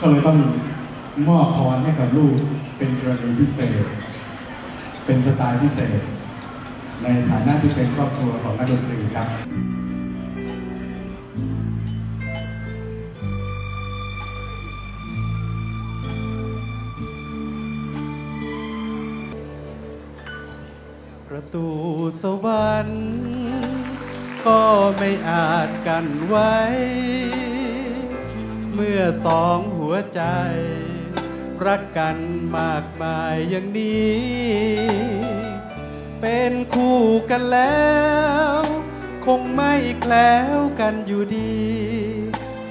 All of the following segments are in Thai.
ก็เลยต้องมอบพรให้กับลูกเป็นกรณีพิเศษ เป็นสไตล์พิเศษ ในฐานะที่เป็นครอบครัวของนักดนตรีครับประตูสวรรค์ก็ไม่อาจกันไว้ เมื่อสองหัวใจ รักกันมากมายอย่างนี้ เป็นคู่กันแล้ว คงไม่แคล้วกันอยู่ดี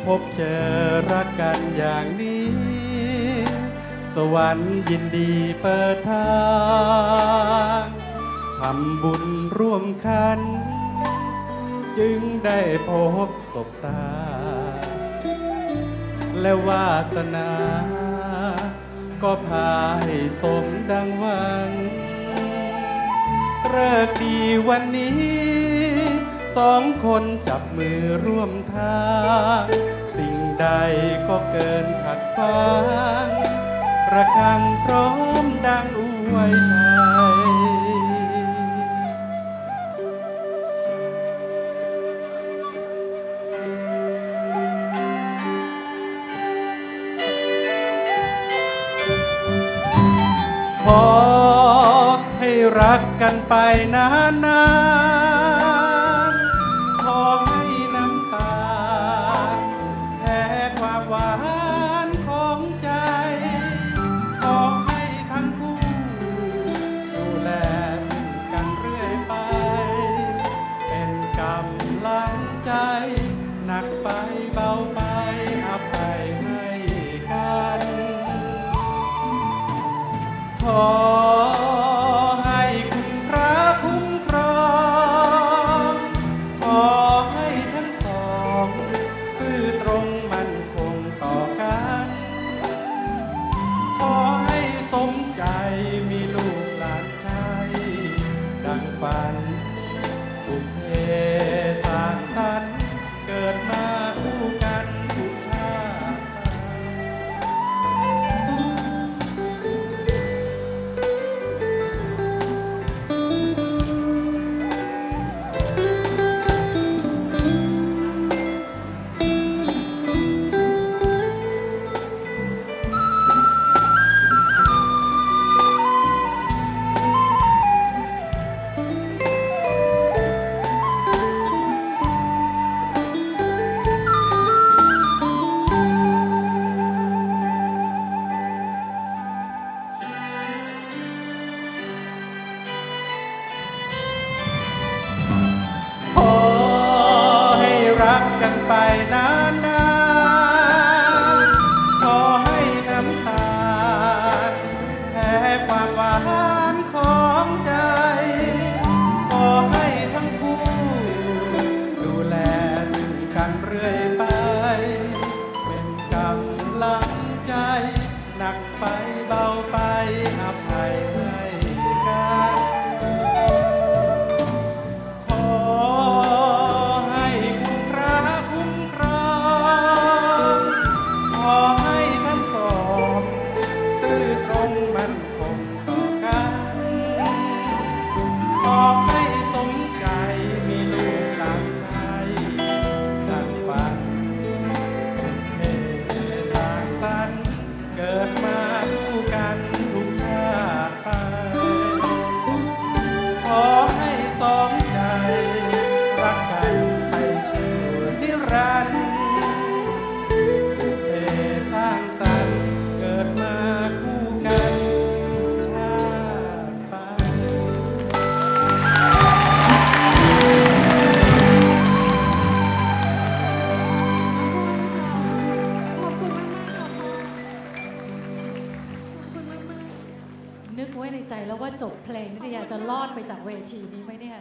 พบเจอรักกันอย่างนี้ สวรรค์ยินดีเปิดทางทำบุญร่วมกัน จึงได้พบศบตา และวาสนา ก็พาให้สมดังหวังเลิกดีวันนี้ สองคนจับมือร่วมทาง สิ่งใดก็เกินขัดขวางระฆังพร้อมดังอวยชัย อให้รักกันไปนานๆ ขอให้น้ำตาแพ้ความหวานของใจ ขอให้ทั้งคู่ ดูแลซึ่งกันเรื่อยไป เป็นกำลังใจหนักไป ข กกันไปนานๆขอให้น้ำตาลแพ้ความหวานของใจ ขอให้ทั้งคู่ ดูแลซึ่งกันเรื่อยไป เป็นกำลังใจ หนักไปเบาไป นึกไว้ในใจแล้วว่าจบเพลงนี่อยากจะรอดไปจากเวทีนี้ไหมเนี่ย